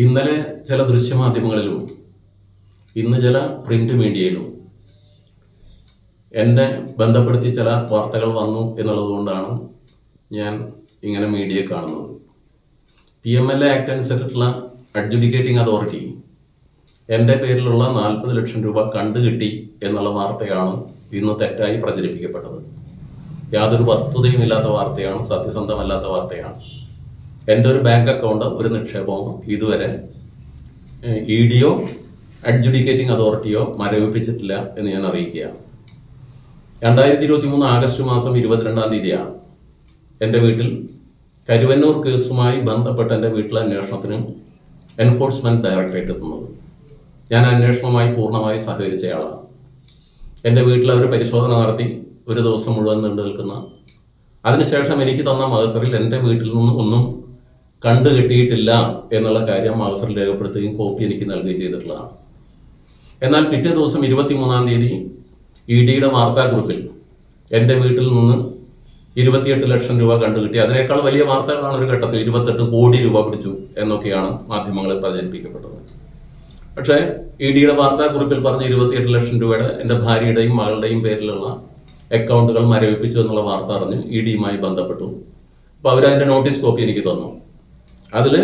ഇന്നലെ ചില ദൃശ്യമാധ്യമങ്ങളിലും ഇന്ന് ചില പ്രിന്റ് മീഡിയയിലും എന്നെ ബന്ധപ്പെടുത്തി ചില വാർത്തകൾ വന്നു എന്നുള്ളതുകൊണ്ടാണ് ഞാൻ ഇങ്ങനെ മീഡിയ കാണുന്നത്. P M L A act അനുസരിച്ചിട്ടുള്ള അഡ്ജുഡിക്കേറ്റിംഗ് അതോറിറ്റി എന്റെ പേരിലുള്ള നാൽപ്പത് ലക്ഷം രൂപ കണ്ടുകിട്ടി എന്നുള്ള വാർത്തയാണ് ഇന്ന് തെറ്റായി പ്രചരിപ്പിക്കപ്പെട്ടത്. യാതൊരു വസ്തുതയും ഇല്ലാത്ത വാർത്തയാണ് സത്യസന്ധമല്ലാത്ത വാർത്തയാണ്. എന്റെ ഒരു ബാങ്ക് അക്കൗണ്ട് ഒരു നിക്ഷേപവും ഇതുവരെ ഇ ഡിയോ അഡ്ജുഡിക്കേറ്റിംഗ് അതോറിറ്റിയോ മരവിപ്പിച്ചിട്ടില്ല എന്ന് ഞാൻ അറിയിക്കുകയാണ്. രണ്ടായിരത്തി ഇരുപത്തി മൂന്ന് ആഗസ്റ്റ് മാസം ഇരുപത്തിരണ്ടാം തീയതിയാണ് എന്റെ വീട്ടിൽ കരുവന്നൂർ കേസുമായി ബന്ധപ്പെട്ട എന്റെ വീട്ടിലെ അന്വേഷണത്തിന് എൻഫോഴ്സ്മെന്റ് ഡയറക്ടറേറ്റ് എത്തുന്നത്. ഞാൻ അന്വേഷണവുമായി പൂർണമായി സഹകരിച്ചയാളാണ് എന്റെ വീട്ടിൽ അവർ പരിശോധന നടത്തി ഒരു ദിവസം മുഴുവൻ നീണ്ടു നിൽക്കുന്ന. അതിനുശേഷം എനിക്ക് തന്ന മഹസറിൽ എന്റെ വീട്ടിൽ നിന്നും ഒന്നും കണ്ടു കിട്ടിയിട്ടില്ല എന്നുള്ള കാര്യം അവസരം രേഖപ്പെടുത്തുകയും കോപ്പി എനിക്ക് നൽകുകയും ചെയ്തിട്ടുള്ളതാണ്. എന്നാൽ പിറ്റേ ദിവസം ഇരുപത്തിമൂന്നാം തീയതി ഇ ഡിയുടെ വാർത്താക്കുറിപ്പിൽ എന്റെ വീട്ടിൽ നിന്ന് ഇരുപത്തിയെട്ട് ലക്ഷം രൂപ കണ്ടുകിട്ടി അതിനേക്കാൾ വലിയ വാർത്തകളാണ് ഒരു ഘട്ടത്തിൽ ഇരുപത്തെട്ട് കോടി രൂപ പിടിച്ചു എന്നൊക്കെയാണ് മാധ്യമങ്ങളിൽ പ്രചരിപ്പിക്കപ്പെട്ടത്. പക്ഷേ ഇ ഡിയുടെ വാർത്താക്കുറിപ്പിൽ പറഞ്ഞ ഇരുപത്തിയെട്ട് ലക്ഷം രൂപയുടെ എന്റെ ഭാര്യയുടെയും മകളുടെയും പേരിലുള്ള അക്കൗണ്ടുകൾ മരവിപ്പിച്ചു എന്നുള്ള വാർത്ത അറിഞ്ഞ് ഇ ഡിയുമായി ബന്ധപ്പെട്ടു. അപ്പോൾ അവരതിന്റെ നോട്ടീസ് കോപ്പി എനിക്ക് തന്നു. അതിൽ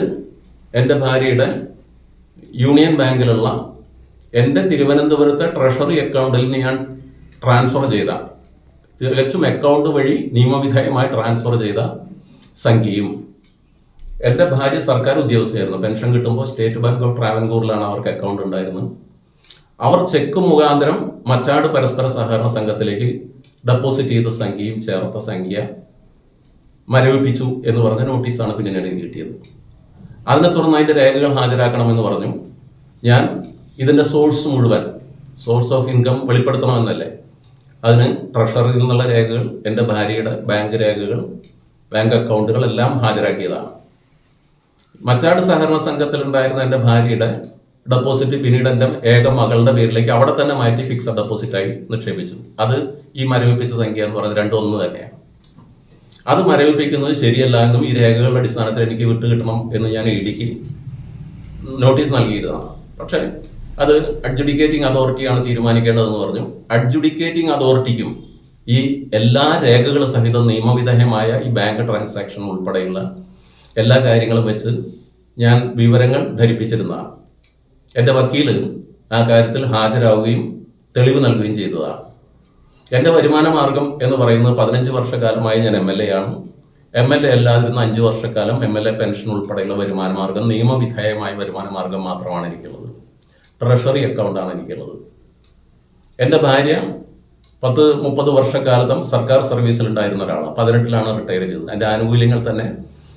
എന്റെ ഭാര്യയുടെ യൂണിയൻ ബാങ്കിലുള്ള എന്റെ തിരുവനന്തപുരത്തെ ട്രഷറി അക്കൗണ്ടിൽ നിന്ന് ഞാൻ ട്രാൻസ്ഫർ ചെയ്ത തികച്ചും അക്കൗണ്ട് വഴി നിയമവിധേയമായി ട്രാൻസ്ഫർ ചെയ്ത സംഖ്യയും എന്റെ ഭാര്യ സർക്കാർ ഉദ്യോഗസ്ഥയായിരുന്നു. പെൻഷൻ കിട്ടുമ്പോൾ സ്റ്റേറ്റ് ബാങ്ക് ഓഫ് ട്രാവൻകൂറിലാണ് അവർക്ക് അക്കൗണ്ട് ഉണ്ടായിരുന്നത്. അവർ ചെക്ക് മുഖാന്തരം മച്ചാട് പരസ്പര സഹകരണ സംഘത്തിലേക്ക് ഡെപ്പോസിറ്റ് ചെയ്ത സംഖ്യയും ചേർത്ത സംഖ്യ മരവിപ്പിച്ചു എന്ന് പറഞ്ഞ നോട്ടീസാണ് പിന്നീട് എനിക്ക് കിട്ടിയത്. അതിനെ തുടർന്ന് അതിന്റെ രേഖകൾ ഹാജരാക്കണമെന്ന് പറഞ്ഞു. ഞാൻ ഇതിന്റെ സോഴ്സ് മുഴുവൻ സോഴ്സ് ഓഫ് ഇൻകം വെളിപ്പെടുത്തണമെന്നല്ലേ? അതിന് ട്രഷറിയിൽ നിന്നുള്ള രേഖകൾ എന്റെ ഭാര്യയുടെ ബാങ്ക് രേഖകൾ ബാങ്ക് അക്കൗണ്ടുകൾ എല്ലാം ഹാജരാക്കിയതാണ്. മച്ചാട് സഹകരണ സംഘത്തിലുണ്ടായിരുന്ന എന്റെ ഭാര്യയുടെ ഡെപ്പോസിറ്റ് പിന്നീട് എന്റെ ഏക മകളുടെ പേരിലേക്ക് അവിടെ തന്നെ മാറ്റി ഫിക്സഡ് ഡെപ്പോസിറ്റായി നിക്ഷേപിച്ചു. അത് ഈ മരവിപ്പിച്ച സംഖ്യ എന്ന് പറയുന്നത് രണ്ടും ഒന്ന് തന്നെയാണ്. അത് മരവിപ്പിക്കുന്നത് ശരിയല്ല എന്നും ഈ രേഖകളുടെ അടിസ്ഥാനത്തിൽ എനിക്ക് വിട്ടുകിട്ടണം എന്ന് ഞാൻ ഇടിക്ക് നോട്ടീസ് നൽകിയിരുന്നതാണ് പക്ഷേ അത് അഡ്ജുഡിക്കേറ്റിംഗ് അതോറിറ്റിയാണ് തീരുമാനിക്കേണ്ടതെന്ന് പറഞ്ഞു. അഡ്ജുഡിക്കേറ്റിംഗ് അതോറിറ്റിക്കും ഈ എല്ലാ രേഖകൾ സഹിതം നിയമവിധേയമായ ഈ ബാങ്ക് ട്രാൻസാക്ഷൻ ഉൾപ്പെടെയുള്ള എല്ലാ കാര്യങ്ങളും വെച്ച് ഞാൻ വിവരങ്ങൾ ധരിപ്പിച്ചിരുന്നതാണ്. എന്റെ വക്കീൽ ആ കാര്യത്തിൽ ഹാജരാവുകയും തെളിവ് നൽകുകയും ചെയ്തതാണ്. എന്റെ വരുമാന മാർഗം എന്ന് പറയുന്നത് പതിനഞ്ച് വർഷക്കാലമായി ഞാൻ എം എൽ എ ആണ്. എം എൽ എ അല്ലാതിരുന്ന അഞ്ച് വർഷക്കാലം എം എൽ എ പെൻഷൻ ഉൾപ്പെടെയുള്ള വരുമാന മാർഗം നിയമവിധേയമായ വരുമാന മാർഗം മാത്രമാണ് എനിക്കുള്ളത്. ട്രഷറി അക്കൗണ്ടാണ് എനിക്കുള്ളത്. എന്റെ ഭാര്യ പത്ത് മുപ്പത് വർഷക്കാലത്തും സർക്കാർ സർവീസിൽ ഉണ്ടായിരുന്ന ഒരാളാണ്. പതിനെട്ടിലാണ് റിട്ടയർ ചെയ്തത്. എന്റെ ആനുകൂല്യങ്ങൾ തന്നെ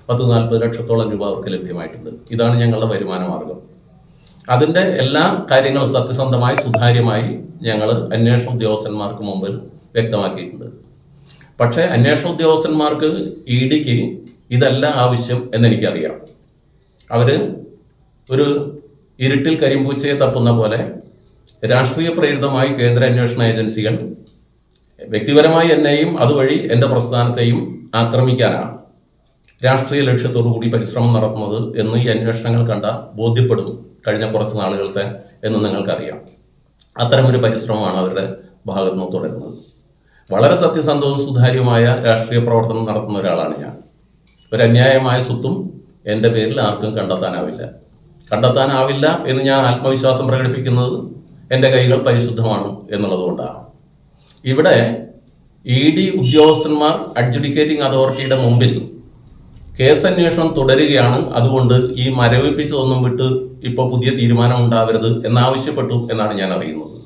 പത്ത് നാൽപ്പത് ലക്ഷത്തോളം രൂപ അവർക്ക് ലഭ്യമായിട്ടുണ്ട്. ഇതാണ് ഞങ്ങളുടെ വരുമാന മാർഗം. അതിന്റെ എല്ലാ കാര്യങ്ങളും സത്യസന്ധമായി സുതാര്യമായി ഞങ്ങൾ അന്വേഷണ ഉദ്യോഗസ്ഥന്മാർക്ക് മുമ്പിൽ വ്യക്തമാക്കിയിട്ടുണ്ട്. പക്ഷേ അന്വേഷണ ഉദ്യോഗസ്ഥന്മാർക്ക് ഇ ഡിക്ക് ഇതല്ല ആവശ്യം എന്നെനിക്കറിയാം. അവർ ഒരു ഇരുട്ടിൽ കരിമ്പൂച്ചയെ തപ്പുന്ന പോലെ രാഷ്ട്രീയ പ്രേരിതമായി കേന്ദ്ര അന്വേഷണ ഏജൻസികൾ വ്യക്തിപരമായി എന്നെയും അതുവഴി എന്റെ പ്രസ്ഥാനത്തെയും ആക്രമിക്കാനാണ്. രാഷ്ട്രീയ ലക്ഷ്യത്തോടു കൂടി പരിശ്രമം നടത്തുന്നത് എന്ന് ഈ അന്വേഷണങ്ങൾ കണ്ട ബോധ്യപ്പെടും കഴിഞ്ഞ കുറച്ച് നാളുകളത്തെ എന്ന് നിങ്ങൾക്കറിയാം. അത്തരമൊരു പരിശ്രമമാണ് അവരുടെ ഭാഗത്തു നിന്ന് തുടരുന്നത്. വളരെ സത്യസന്ധവും സുതാര്യവുമായ രാഷ്ട്രീയ പ്രവർത്തനം നടത്തുന്ന ഒരാളാണ് ഞാൻ. ഒരു അന്യായമായ സ്വത്തും എന്റെ പേരിൽ ആർക്കും കണ്ടെത്താനാവില്ല. കണ്ടെത്താനാവില്ല എന്ന് ഞാൻ ആത്മവിശ്വാസം പ്രകടിപ്പിക്കുന്നത് എന്റെ കൈകൾ പരിശുദ്ധമാണ് എന്നുള്ളതുകൊണ്ടാണ് ഇവിടെ ഇ ഡി ഉദ്യോഗസ്ഥന്മാർ അഡ്ജുഡിക്കേറ്റിംഗ് അതോറിറ്റിയുടെ മുമ്പിൽ കേസന്വേഷണം തുടരുകയാണ്. അതുകൊണ്ട് ഈ മരവിപ്പിച്ചതൊന്നും വിട്ട് ഇപ്പോൾ പുതിയ തീരുമാനം ഉണ്ടാവരുത് എന്നാവശ്യപ്പെട്ടു എന്നാണ് ഞാൻ അറിയുന്നത്.